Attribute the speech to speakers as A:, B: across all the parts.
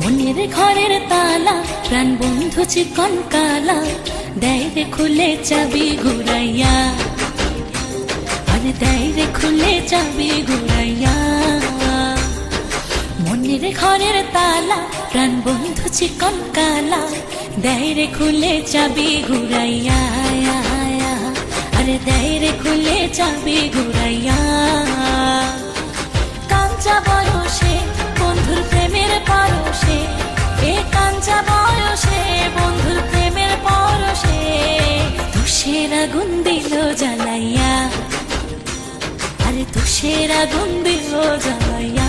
A: মনের ঘরের তালা প্রাণ বন্ধু চিকন কালা দেয় রে খুলে চাবি ঘুরাইয়া আরে দেয় রে খুলে চাবি ঘুরাইয়া প্রাণ বন্ধু চিকন কালা দেয় রে খুলে চাবি ঘুরাইয়া, আরে দেয় রে খুলে চাবি ঘুরাইয়া। কাঞ্চা বয়সে, বন্ধুর প্রেমের পরশে, এ কাঞ্চা বয়সে, বন্ধুর প্রেমের পরশে, তুষের আগুন দিল জ্বালাইয়া, আরে তুষের আগুন দিল জ্বালাইয়া।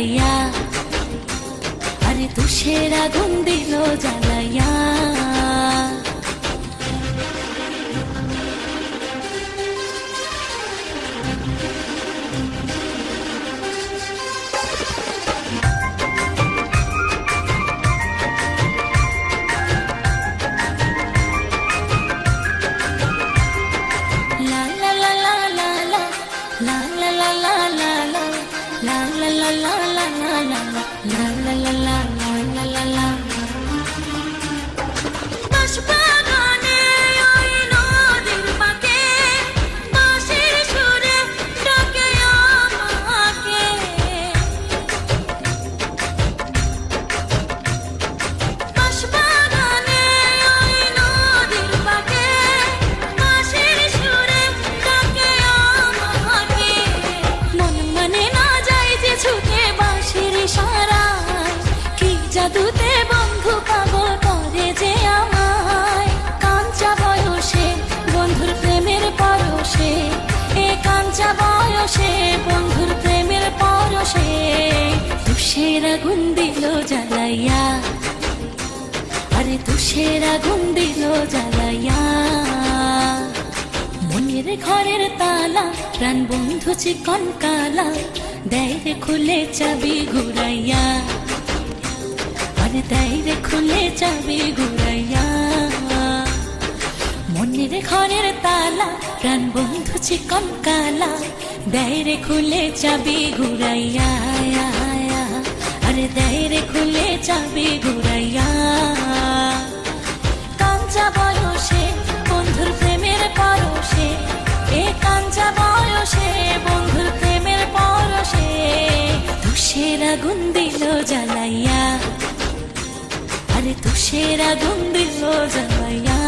A: জ্বালাইয়া আরে তুষের আগুন দিল জ্বালাইয়া la la la la জাদুতে বন্ধু পাগল করে আমায়। কাঞ্চা বয়সে, বন্ধুর প্রেমের পরশে। এ কাঞ্চা বয়সে, বন্ধুর প্রেমের পরশে। তুষের আগুন জ্বালাইয়া। আরে তুষের আগুন দিল জ্বালাইয়া। ঘরের তালা, প্রাণ বন্ধু চিকন কালা। দেয় খুলে চাবি ঘুরাইয়া। আরে রে খুলে চাবি ঘুরাইয়া। মনের ঘরের তালা, প্রাণ বন্ধু চিকন কালা, দেয় রে খুলে চাবি ঘুরাইয়া। আরে দেয় রে খুলে চাবি ঘুরাইয়া। কাঞ্চা বয়সে, বন্ধুর প্রেমের পরশে, এ কাঞ্চা বয়সে, বন্ধুর প্রেমের পরশে তুষের আগুন দিল জ্বালাইয়া। আরে তো সেরা দিল জামাইয়া।